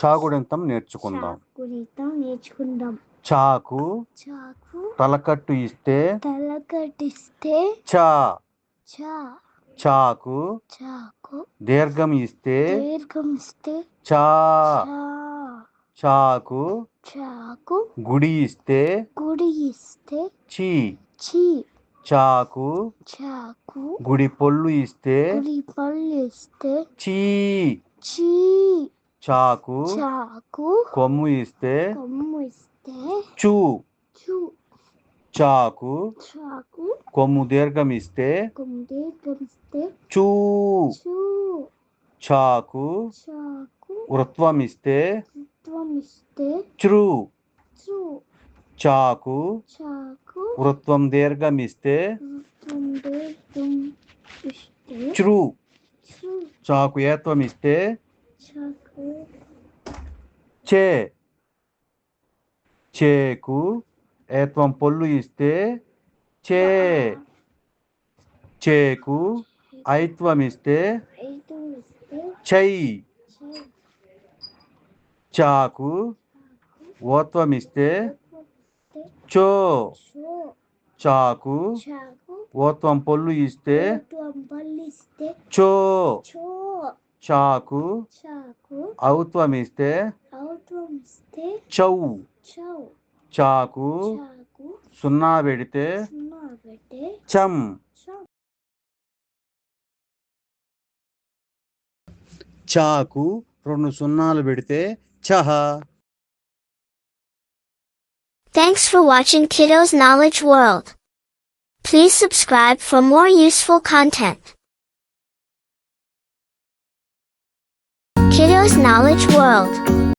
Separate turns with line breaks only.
చాగుడింతం నేర్చుకుందాం.
చాకురితం నేర్చుకుందాం.
చాకు
చాకు
తలకట్టు ఇస్తే
తలకటిస్తే
చా
చా
చాకు
చాకు
దీర్ఘం ఇస్తే
దీర్ఘం ఇస్తే
చా చాకు
చాకు
గుడి ఇస్తే
గుడి ఇస్తే
చీ
చీ
చాకు
చాకు
గుడి పొల్లు ఇస్తే
గుడి పళ్ళు ఇస్తే
చీ
చీ
చాకు
చాకు
కొమ్ము ఇస్తే
కొమ్ము ఇస్తే
చూ
చూ
చాకు
చాకు
కొమ్ము దీర్ఘం ఇస్తే
కొమ్ము దీర్ఘం ఇస్తే
చూ
చూ
చాకు
చాకు
వృత్వం ఇస్తే
వృత్వం ఇస్తే
చ్రు
చూ
చాకు
చాకు
వృత్వం దీర్ఘం ఇస్తే
వృత్వం దీర్ఘం ఇస్తే
చ్రు
చూ
చాకు ఏత్వం ఇస్తే
చాకు
చే. చేకు ఏత్వం పొల్లు ఇస్తే చే. చేకు ఐత్వం ఇస్తే చై. చాకు ఓత్వం ఇస్తే చో చాకు ఓత్వం పొల్లు ఇస్తే చో. చాకు
చాకు
ఔత్వం ఇస్తే
ఔత్వం ఇస్తే
చౌ
చౌ
చాకు సున్నా పెడితే
చౌ
చాకు రెండు సున్నాలు పెడితే చహ
Thanks for watching Kiddo's Knowledge World. Please subscribe for more useful content. Kiddo's Knowledge World.